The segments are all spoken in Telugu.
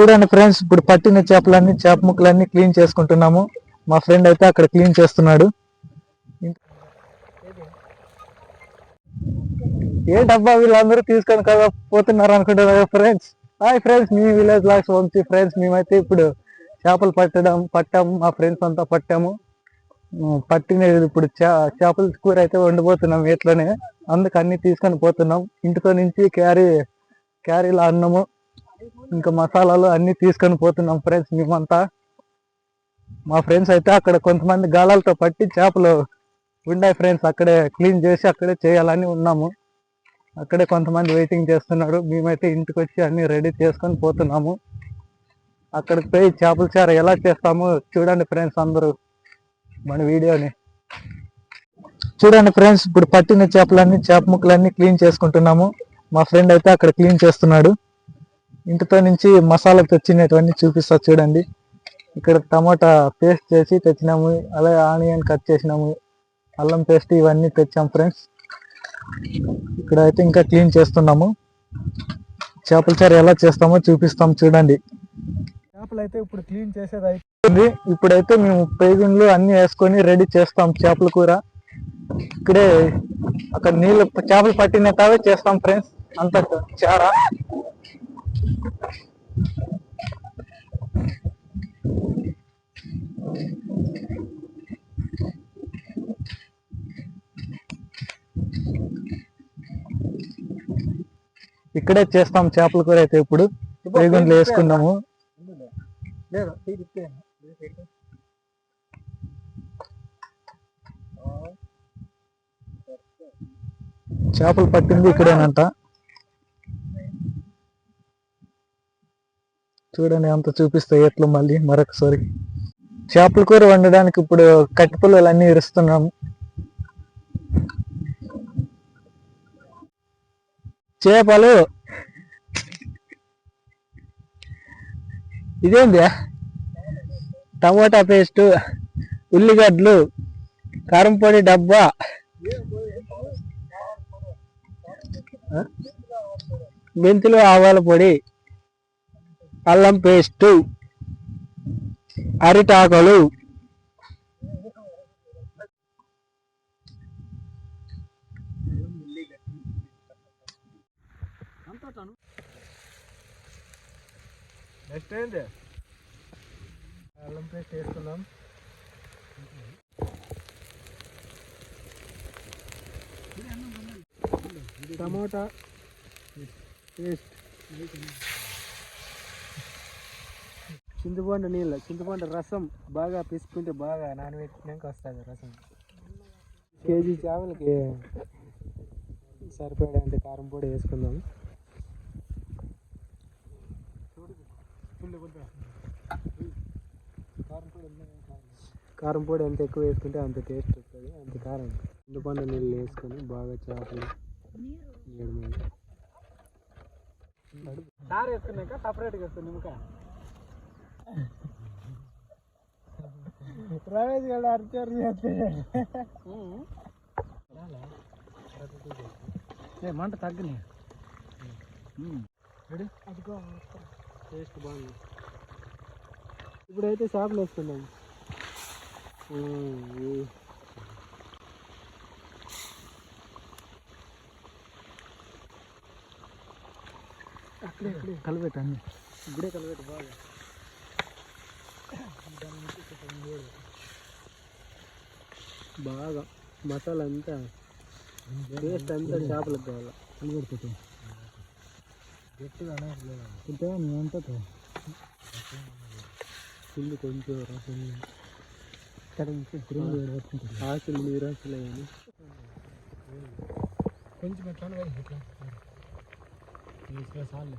చూడండి ఫ్రెండ్స్ ఇప్పుడు పట్టిన చేపలన్నీ చేప ముక్కలన్నీ క్లీన్ చేసుకుంటున్నాము. మా ఫ్రెండ్ అయితే అక్కడ క్లీన్ చేస్తున్నాడు. ఏ డబ్బా వీళ్ళందరూ తీసుకొని కదా పోతున్నారు అనుకుంటున్నారు ఫ్రెండ్స్? హాయ్ ఫ్రెండ్స్ మీ విలేజ్ లాక్స్ వంశీ ఫ్రెండ్స్ మేమైతే ఇప్పుడు చేపలు పట్టడం పట్టాము. మా ఫ్రెండ్స్ అంతా పట్టాము. పట్టిన ఇప్పుడు చే- చేపల కూర అయితే వండిపోతున్నాం ఎట్లనే అందుకు అన్ని తీసుకొని పోతున్నాం. ఇంటితో నుంచి క్యారీ క్యారీలో అన్నము. ఇంకా మసాలాలు అన్ని తీసుకొని పోతున్నాం ఫ్రెండ్స్ మేమంతా. మా ఫ్రెండ్స్ అయితే అక్కడ కొంతమంది గాలాలతో పట్టి చేపలు ఉన్నాయి ఫ్రెండ్స్ అక్కడే క్లీన్ చేసి అక్కడే చేయాలని ఉన్నాము. అక్కడే కొంతమంది వెయిటింగ్ చేస్తున్నారు. మేమైతే ఇంటికి వచ్చి అన్ని రెడీ చేసుకొని పోతున్నాము. అక్కడికి పోయి చేపల చారు ఎలా చేస్తాము చూడండి ఫ్రెండ్స్ అందరూ. మన వీడియోని. చూడండి ఫ్రెండ్స్ ఇప్పుడు పట్టిన చేపలన్నీ చేప ముక్కలన్నీ క్లీన్ చేసుకుంటున్నాము. మా ఫ్రెండ్ అయితే అక్కడ క్లీన్ చేస్తున్నాడు. ఇంటితో నుంచి మసాలా తెచ్చినటువంటి చూపిస్తా చూడండి. ఇక్కడ టమాటా పేస్ట్ చేసి తెచ్చినాము. అలాగే ఆనియన్ కట్ చేసినాము. అల్లం పేస్ట్ ఇవన్నీ తెచ్చాం ఫ్రెండ్స్. ఇక్కడ అయితే ఇంకా క్లీన్ చేస్తున్నాము. చేపల చారు ఎలా చేస్తామో చూపిస్తాం చూడండి. చేపలు అయితే ఇప్పుడు క్లీన్ చేసేది అయిపోయింది. ఇప్పుడైతే మేము పేగున్లు అన్ని వేసుకొని రెడీ చేస్తాం చేపల కూర. ఇక్కడే అక్కడ నీళ్ళు చేపలు పట్టిన తావే చేస్తాం ఫ్రెండ్స్. అంత చారా. ఇక్కడే చేస్తాం చేపల కూర అయితే ఇప్పుడు. పేగుండ్లు వేసుకున్నాము చేపలు పట్టింది ఇక్కడేనంట. చూడండి అంత చూపిస్తే ఎట్లు మళ్ళీ మరొకసారి? చేపల కూర వండడానికి ఇప్పుడు కట్టి పుల్లలు అన్ని ఇరుస్తున్నాము చేపలు. ఇదేంది? టమోటా పేస్ట్ ఉల్లిగడ్డలు కారం పొడి డబ్బా. మెంతులు ఆవాల పొడి. అల్లం పేస్టు అరిటాకులు నెక్స్ట్ ఏంటి? అల్లం పేస్ట్ వేసుకున్నాం టమాటా పేస్ట్. చింతపండు నీళ్ళు చింతపండు రసం బాగా పిసుకుంటే బాగా నానబెట్టినాక వస్తుంది రసం. కేజీ చేపలకి సరిపడేంత కారం పొడి వేసుకుందాం. కారం పొడి ఎంత ఎక్కువ వేసుకుంటే అంత టేస్ట్ వస్తుంది అంత కారం. చింతపండు నీళ్ళు వేసుకొని బాగా చేపలు సార్ వేసుకున్నాక సపరేట్గా వేస్తాను నిమ్మకాయ. రమేష్ గారు అర్చర్ ఏ మంట తగ్గని టేస్ట్ బాగుంది ఇప్పుడైతే చేపలు వేసుకున్నాం అక్కడే అక్కడే కలిపెట్టండి ఇప్పుడే కలిపెట్టు బాగా బాగా మసాలా అంతా టేస్ట్ అంతా చేపలకు కావాలి? గట్టిగానే ఫుల్ కొంచెం రసం. ఇక్కడ నుంచి ఆశలు నిరాశలు అయ్యాయి కొంచెం ఇట్లా చాలు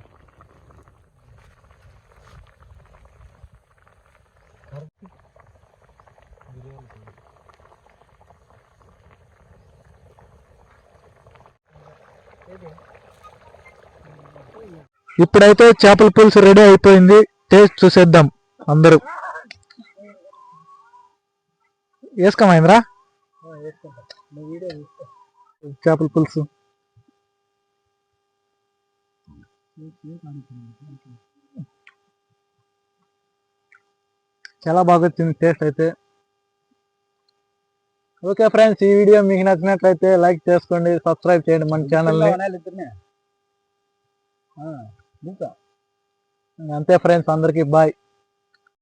ఇప్పుడైతే చేపల పులుసు రెడీ అయిపోయింది. టేస్ట్ చూసేద్దాం అందరూ. వేసుకోమైందిరా చేపల పులుసు. చాలా బాగా వచ్చింది టేస్ట్ అయితే. ఓకే ఫ్రెండ్స్ ఈ వీడియో మీకు నచ్చినట్లయితే లైక్ చేసుకోండి సబ్స్క్రైబ్ చేయండి మన ఛానల్ని అంతే ఫ్రెండ్స్ అందరికీ బాయ్.